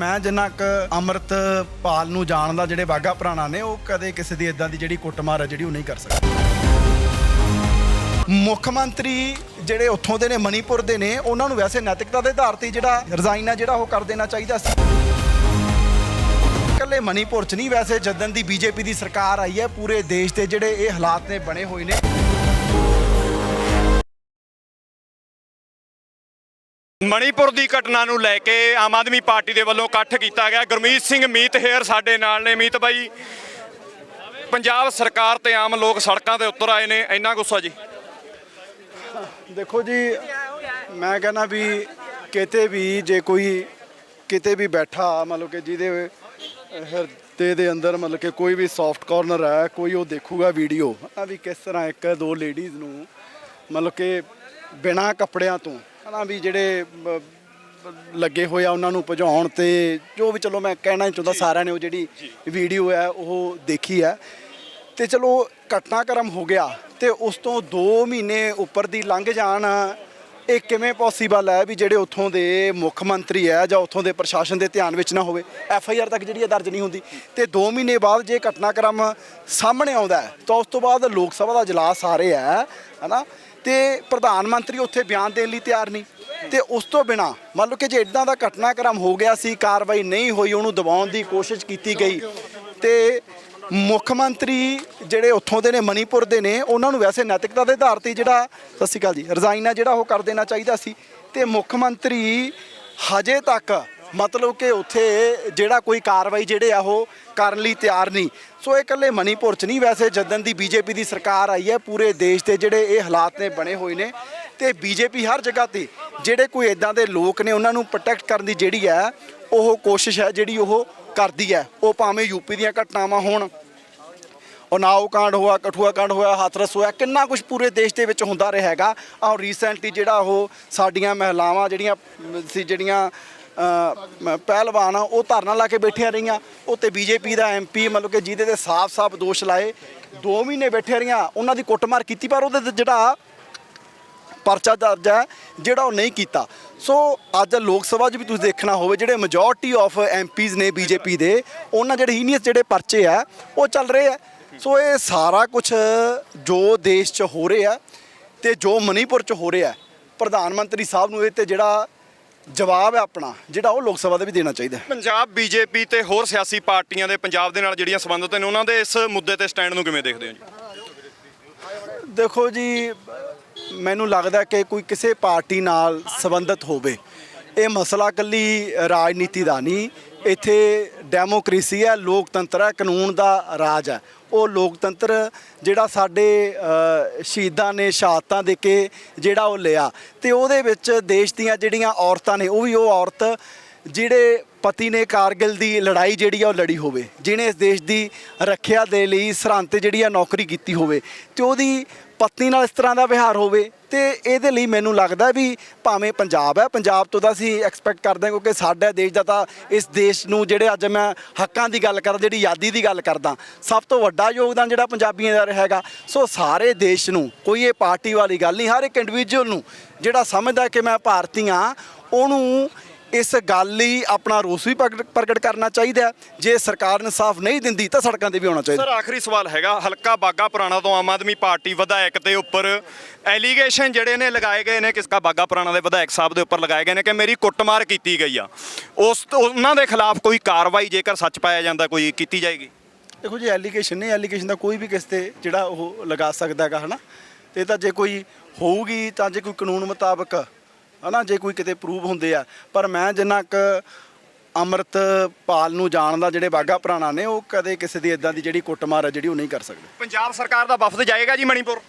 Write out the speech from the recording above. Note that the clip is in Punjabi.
ਮੈਂ ਜਿੰਨਾ ਕ ਅੰਮ੍ਰਿਤ ਪਾਲ ਨੂੰ ਜਾਣਦਾ, ਜਿਹੜੇ ਬਾਗਾ ਪ੍ਰਾਣਾ ਨੇ, ਉਹ ਕਦੇ ਕਿਸੇ ਦੀ ਇਦਾਂ ਦੀ ਜਿਹੜੀ ਕੁੱਟਮਾਰ ਹੈ ਜਿਹੜੀ ਉਹ ਨਹੀਂ ਕਰ ਸਕਦਾ। ਮੁੱਖ ਮੰਤਰੀ ਜਿਹੜੇ ਉੱਥੋਂ ਦੇ ਨੇ, ਮਨੀਪੁਰ ਦੇ ਨੇ, ਉਹਨਾਂ ਨੂੰ ਵੈਸੇ ਨੈਤਿਕਤਾ ਦੇ ਆਧਾਰ ਤੇ ਜਿਹੜਾ ਰਿਜ਼ਾਈਨ ਹੈ ਜਿਹੜਾ ਉਹ ਕਰ ਦੇਣਾ ਚਾਹੀਦਾ ਸੀ। ਇਕੱਲੇ ਮਨੀਪੁਰ ਚ ਨਹੀਂ, ਵੈਸੇ ਜਦਨ ਦੀ ਬੀਜੇਪੀ ਦੀ ਸਰਕਾਰ ਆਈ ਹੈ, ਪੂਰੇ ਦੇਸ਼ ਦੇ ਜਿਹੜੇ ਇਹ ਹਾਲਾਤ ਨੇ, ਬਣੇ ਹੋਏ ਨੇ। ਮਣੀਪੁਰ ਦੀ ਘਟਨਾ ਨੂੰ ਲੈ ਕੇ ਆਮ ਆਦਮੀ ਪਾਰਟੀ ਦੇ ਵੱਲੋਂ ਇਕੱਠ ਕੀਤਾ ਗਿਆ। ਗੁਰਮੀਤ ਸਿੰਘ ਮੀਤ ਹੇਅਰ ਸਾਡੇ ਨਾਲ ਨੇ। ਮੀਤ ਬਾਈ, ਪੰਜਾਬ ਸਰਕਾਰ ਤੇ ਆਮ ਲੋਕ ਸੜਕਾਂ ਤੇ ਉਤਰ ਆਏ ਨੇ। ਇੰਨਾ ਗੁੱਸਾ ਜੀ। ਦੇਖੋ ਜੀ, ਮੈਂ ਕਹਿੰਦਾ ਵੀ ਕਿਤੇ ਵੀ ਜੇ ਕੋਈ ਕਿਤੇ ਵੀ ਬੈਠਾ, ਮਤਲਬ ਕਿ ਜਿਹਦੇ ਹਿਰਦੇ ਦੇ ਅੰਦਰ ਮਤਲਬ ਕਿ ਕੋਈ ਵੀ ਸੌਫਟ ਕਾਰਨਰ ਹੈ, ਕੋਈ ਉਹ ਦੇਖੂਗਾ ਵੀਡੀਓ ਆ ਵੀ ਕਿਸ ਤਰ੍ਹਾਂ ਇੱਕ ਦੋ ਲੇਡੀਜ਼ ਨੂੰ ਮਤਲਬ ਕਿ ਬਿਨਾ ਕੱਪੜਿਆਂ ਤੋਂ ਹਨਾ ਵੀ ਜਿਹੜੇ ਲੱਗੇ ਹੋਏ ਆ ਉਹਨਾਂ ਨੂੰ ਭਜਾਉਣ ਤੇ ਜੋ ਵੀ ਚਲੋ ਮੈਂ ਕਹਿਣਾ ਨਹੀਂ ਚਾਹੁੰਦਾ ਸਾਰਿਆਂ ਨੇ ਉਹ ਜਿਹੜੀ ਵੀਡੀਓ ਹੈ ਉਹ ਦੇਖੀ ਹੈ। ਤੇ ਚਲੋ ਘਟਨਾਕ੍ਰਮ ਹੋ ਗਿਆ ਤੇ ਉਸ ਤੋਂ 2 ਮਹੀਨੇ ਉੱਪਰ ਦੀ ਲੰਘ ਜਾਣ ਇਹ ਕਿਵੇਂ ਪੋਸੀਬਲ ਹੈ ਵੀ ਜਿਹੜੇ ਉੱਥੋਂ ਦੇ ਮੁੱਖ ਮੰਤਰੀ ਹੈ ਜਾਂ ਉੱਥੋਂ ਦੇ ਪ੍ਰਸ਼ਾਸਨ ਦੇ ਧਿਆਨ ਵਿੱਚ ਨਾ ਹੋਵੇ? ਐਫ ਆਈ ਆਰ ਤੱਕ ਜਿਹੜੀ ਹੈ ਦਰਜ ਨਹੀਂ ਹੁੰਦੀ। ਤੇ 2 ਮਹੀਨੇ ਬਾਅਦ ਜੇ ਘਟਨਾਕ੍ਰਮ ਸਾਹਮਣੇ ਆਉਂਦਾ ਹੈ ਤਾਂ ਉਸ ਤੋਂ ਬਾਅਦ ਲੋਕ ਸਭਾ ਦਾ ਇਜਲਾਸ ਆ ਰਿਹਾ ਹੈ ਹਨਾ? ਤੇ ਪ੍ਰਧਾਨ ਮੰਤਰੀ ਉੱਥੇ ਬਿਆਨ ਦੇਣ ਲਈ ਤਿਆਰ ਨਹੀਂ। ਤੇ ਉਸ ਤੋਂ ਬਿਨਾ ਮੰਨ ਲਓ ਕਿ ਜੇ ਇਦਾਂ ਦਾ ਘਟਨਾਕ੍ਰਮ ਹੋ ਗਿਆ ਸੀ, ਕਾਰਵਾਈ ਨਹੀਂ ਹੋਈ, ਉਹਨੂੰ ਦਬਾਉਣ ਦੀ ਕੋਸ਼ਿਸ਼ ਕੀਤੀ ਗਈ। ਤੇ ਮੁੱਖ ਮੰਤਰੀ ਜਿਹੜੇ ਉੱਥੋਂ ਦੇ ਨੇ ਮਣੀਪੁਰ ਦੇ ਨੇ, ਉਹਨਾਂ ਨੂੰ ਵੈਸੇ ਨੈਤਿਕਤਾ ਦੇ ਆਧਾਰ ਤੇ ਜਿਹੜਾ, ਸਤਿ ਸ਼੍ਰੀ ਅਕਾਲ ਜੀ, ਰਿਜ਼ਾਈਨ ਜਿਹੜਾ ਉਹ ਕਰ ਦੇਣਾ ਚਾਹੀਦਾ ਸੀ। ਤੇ ਮੁੱਖ ਮੰਤਰੀ ਹਜੇ ਤੱਕ ਮਤਲਬ ਕਿ ਉੱਥੇ ਜਿਹੜਾ ਕੋਈ ਕਾਰਵਾਈ ਜਿਹੜੇ ਆ ਉਹ ਕਰਨ ਲਈ ਤਿਆਰ ਨਹੀਂ। ਸੋ ਇਹ ਇਕੱਲੇ ਮਨੀਪੁਰ ਚ ਨਹੀਂ ਵੈਸੇ ਜਦਨ ਦੀ ਬੀਜੇਪੀ ਦੀ ਸਰਕਾਰ ਆਈ ਹੈ, ਪੂਰੇ ਦੇਸ਼ ਦੇ ਜਿਹੜੇ ਇਹ ਹਾਲਾਤ ਨੇ ਬਣੇ ਹੋਏ ਨੇ ਤੇ ਬੀਜੇਪੀ ਹਰ ਜਗ੍ਹਾ ਤੇ ਜਿਹੜੇ ਕੋਈ ਇਦਾਂ ਦੇ ਲੋਕ ਨੇ ਉਹਨਾਂ ਨੂੰ ਪ੍ਰੋਟੈਕਟ ਕਰਨ ਦੀ ਜਿਹੜੀ ਹੈ ਉਹ ਕੋਸ਼ਿਸ਼ ਹੈ ਜਿਹੜੀ ਉਹ ਕਰਦੀ ਹੈ। ਉਹ ਭਾਵੇਂ ਯੂਪੀ ਦੀਆਂ ਘਟਨਾਵਾਂ ਹੋਣ ਉਨਾਓ ਕਾਂਡ ਹੋਇਆ ਕਠੂਆ ਕਾਂਡ ਹੋਇਆ, ਹਾਥਰਸ ਹੋਇਆ, ਕਿੰਨਾ ਕੁਝ ਪੂਰੇ ਦੇਸ਼ ਦੇ ਵਿੱਚ ਹੁੰਦਾ ਰਿਹਾ ਹੈਗਾ। ਔਰ ਰੀਸੈਂਟਲੀ ਜਿਹੜਾ ਉਹ ਸਾਡੀਆਂ ਮਹਿਲਾਵਾਂ ਜਿਹੜੀਆਂ ਸੀ ਜਿਹੜੀਆਂ ਪਹਿਲਵਾਨ ਆ, ਉਹ ਧਰਨਾ ਲਾ ਕੇ ਬੈਠੀਆਂ ਰਹੀਆਂ। ਉੱਤੇ ਬੀਜੇਪੀ ਦਾ ਐਮਪੀ ਮਤਲਬ ਕਿ ਜਿਹਦੇ ਤੇ ਸਾਫ਼-ਸਾਫ਼ ਦੋਸ਼ ਲਾਏ। 2 ਮਹੀਨੇ ਬੈਠੇ ਰਹੀਆਂ, ਉਹਨਾਂ ਦੀ ਕੁੱਟਮਾਰ ਕੀਤੀ, ਪਰ ਉਹਦੇ ਤੇ ਜਿਹੜਾ ਪਰਚਾ ਦਰਜ ਹੈ, ਜਿਹੜਾ ਉਹ ਨਹੀਂ ਕੀਤਾ। ਸੋ, ਅੱਜ ਲੋਕ ਸਭਾ 'ਚ ਵੀ ਤੁਸੀਂ ਦੇਖਣਾ ਹੋਵੇ, ਜਿਹੜੇ ਮੈਜੋਰਟੀ ਆਫ ਐਮਪੀਜ਼ ਨੇ ਬੀਜੇਪੀ ਦੇ, ਉਹਨਾਂ ਜਿਹੜੇ ਹੀਨੀਅਸ ਜਿਹੜੇ ਪਰਚੇ ਆ, ਉਹ ਚੱਲ ਰਹੇ ਆ। ਸੋ, ਇਹ ਸਾਰਾ ਕੁਝ ਜੋ ਦੇਸ਼ 'ਚ ਹੋ ਰਿਹਾ ਤੇ ਜੋ ਮਨੀਪੁਰ 'ਚ ਹੋ ਰਿਹਾ, ਪ੍ਰਧਾਨ ਮੰਤਰੀ ਸਾਹਿਬ ਨੂੰ ਇਹ ਤੇ ਜਿਹੜਾ ਜਵਾਬ ਹੈ ਆਪਣਾ ਜਿਹੜਾ ਉਹ ਲੋਕ ਸਭਾ ਦੇ ਵੀ ਦੇਣਾ ਚਾਹੀਦਾ ਹੈ। ਪੰਜਾਬ ਬੀਜੇਪੀ ਤੇ ਹੋਰ ਸਿਆਸੀ ਪਾਰਟੀਆਂ ਦੇ ਪੰਜਾਬ ਦੇ ਨਾਲ ਜਿਹੜੀਆਂ ਸੰਬੰਧਿਤ ਨੇ ਉਹਨਾਂ ਦੇ ਇਸ ਮੁੱਦੇ ਤੇ ਸਟੈਂਡ ਨੂੰ ਕਿਵੇਂ ਦੇਖਦੇ ਹੋ ਜੀ ਦੇਖੋ ਜੀ ਮੈਨੂੰ ਲੱਗਦਾ ਕਿ ਕੋਈ ਕਿਸੇ ਪਾਰਟੀ ਨਾਲ ਸੰਬੰਧਿਤ ਹੋਵੇ ਇਹ ਮਸਲਾ ਕੱਲੀ ਰਾਜਨੀਤੀ ਦਾ ਨਹੀਂ ਇੱਥੇ ਡੈਮੋਕ੍ਰੇਸੀ ਹੈ ਲੋਕਤੰਤਰ ਹੈ ਕਾਨੂੰਨ ਦਾ ਰਾਜ ਹੈ ਉਹ ਲੋਕਤੰਤਰ ਜਿਹੜਾ ਸਾਡੇ ਸ਼ਹੀਦਾਂ ਨੇ ਸ਼ਹਾਦਤਾਂ ਦੇ ਕੇ ਜਿਹੜਾ ਉਹ ਲਿਆ। ਤੇ ਉਹਦੇ ਵਿੱਚ ਦੇਸ਼ ਦੀਆਂ ਜਿਹੜੀਆਂ ਔਰਤਾਂ ਨੇ, ਉਹ ਵੀ ਉਹ ਔਰਤ ਜਿਹੜੇ ਪਤੀ ਨੇ ਕਾਰਗਿਲ ਦੀ ਲੜਾਈ ਜਿਹੜੀ ਆ ਉਹ ਲੜੀ ਹੋਵੇ, ਜਿਹਨੇ ਇਸ ਦੇਸ਼ ਦੀ ਰੱਖਿਆ ਦੇ ਲਈ ਸਰਹੰਦ ਤੇ ਜਿਹੜੀ ਆ ਨੌਕਰੀ ਕੀਤੀ ਹੋਵੇ ਤੇ ਉਹਦੀ ਪਤਨੀ ਨਾਲ ਇਸ ਤਰ੍ਹਾਂ ਦਾ ਵਿਹਾਰ ਹੋਵੇ ਤੇ ਇਹਦੇ ਲਈ ਮੈਨੂੰ ਲੱਗਦਾ ਵੀ ਭਾਵੇਂ ਪੰਜਾਬ ਹੈ, ਪੰਜਾਬ ਤੋਂ ਤਾਂ ਅਸੀਂ ਐਕਸਪੈਕਟ ਕਰਦੇ ਹਾਂ ਕਿਉਂਕਿ ਸਾਡਾ ਦੇਸ਼ ਦਾ ਤਾਂ ਇਸ ਦੇਸ਼ ਨੂੰ ਜਿਹੜੇ ਅੱਜ ਮੈਂ ਹੱਕਾਂ ਦੀ ਗੱਲ ਕਰਦਾ ਜਿਹੜੀ ਆਜ਼ਾਦੀ ਦੀ ਗੱਲ ਕਰਦਾ, ਸਭ ਤੋਂ ਵੱਡਾ ਯੋਗਦਾਨ ਜਿਹੜਾ ਪੰਜਾਬੀਆਂ ਦਾ ਰਿਹਾ ਹੈਗਾ। ਸੋ ਸਾਰੇ ਦੇਸ਼ ਨੂੰ, ਕੋਈ ਇਹ ਪਾਰਟੀ ਵਾਲੀ ਗੱਲ ਨਹੀਂ, ਹਰ ਇੱਕ ਇੰਡੀਵਿਜੂਅਲ ਨੂੰ ਜਿਹੜਾ ਸਮਝਦਾ ਕਿ ਮੈਂ ਭਾਰਤੀ ਹਾਂ, ਉਹਨੂੰ ਇਸ ਗੱਲ ਲਈ ਆਪਣਾ ਰੋਸ ਵੀ ਪ੍ਰਗਟ ਪ੍ਰਗਟ ਕਰਨਾ ਚਾਹੀਦਾ ਹੈ। ਜੇ ਸਰਕਾਰ ਇਨਸਾਫ ਨਹੀਂ ਦਿੰਦੀ ਤਾਂ ਸੜਕਾਂ ਤੇ ਵੀ ਆਉਣਾ ਚਾਹੀਦਾ। ਸਰ ਆਖਰੀ ਸਵਾਲ ਹੈਗਾ। ਹਲਕਾ ਬਾਗਾ ਪੁਰਾਣਾ ਤੋਂ ਆਮ ਆਦਮੀ ਪਾਰਟੀ ਵਿਧਾਇਕ ਦੇ ਉੱਪਰ ਐਲੀਗੇਸ਼ਨ ਜਿਹੜੇ ਨੇ ਲਗਾਏ ਗਏ ਨੇ ਕਿਸਕਾ ਬਾਗਾ ਪੁਰਾਣਾ ਦੇ ਵਿਧਾਇਕ ਸਾਹਿਬ ਦੇ ਉੱਪਰ ਲਗਾਏ ਗਏ ਨੇ ਕਿ ਮੇਰੀ ਕੁੱਟਮਾਰ ਕੀਤੀ ਗਈ ਆ। ਉਸ ਉਹਨਾਂ ਦੇ ਖਿਲਾਫ ਕੋਈ ਕਾਰਵਾਈ ਜੇਕਰ ਸੱਚ ਪਾਇਆ ਜਾਂਦਾ ਕੋਈ ਕੀਤੀ ਜਾਏਗੀ? ਦੇਖੋ ਜੀ ਐਲੀਗੇਸ਼ਨ ਨਹੀਂ ਐਲੀਗੇਸ਼ਨ ਦਾ ਕੋਈ ਵੀ ਕਿਸੇ ਤੇ ਜਿਹੜਾ ਉਹ ਲਗਾ ਸਕਦਾ ਹੈਗਾ ਹਨਾ? ਤੇ ਤਾਂ ਜੇ ਕੋਈ ਹੋਊਗੀ ਤਾਂ ਜੇ ਕੋਈ ਕਾਨੂੰਨ ਮੁਤਾਬਕ ਹਨਾ, ਜੇ ਕੋਈ ਕਿਤੇ ਪ੍ਰੂਵ ਹੁੰਦੇ ਆ। ਪਰ ਮੈਂ ਜਿੰਨਾ ਕ ਅੰਮ੍ਰਿਤ ਪਾਲ ਨੂੰ ਜਾਣਦਾ, ਜਿਹੜੇ ਬਾਗਾ ਪ੍ਰਾਣਾ ਨੇ, ਉਹ ਕਦੇ ਕਿਸੇ ਦੀ ਇਦਾਂ ਦੀ ਜਿਹੜੀ ਕੁੱਟਮਾਰ ਹੈ ਜਿਹੜੀ ਉਹ ਨਹੀਂ ਕਰ ਸਕਦੇ। ਪੰਜਾਬ ਸਰਕਾਰ ਦਾ ਵਫਦ ਜਾਏਗਾ ਜੀ ਮਣੀਪੁਰ?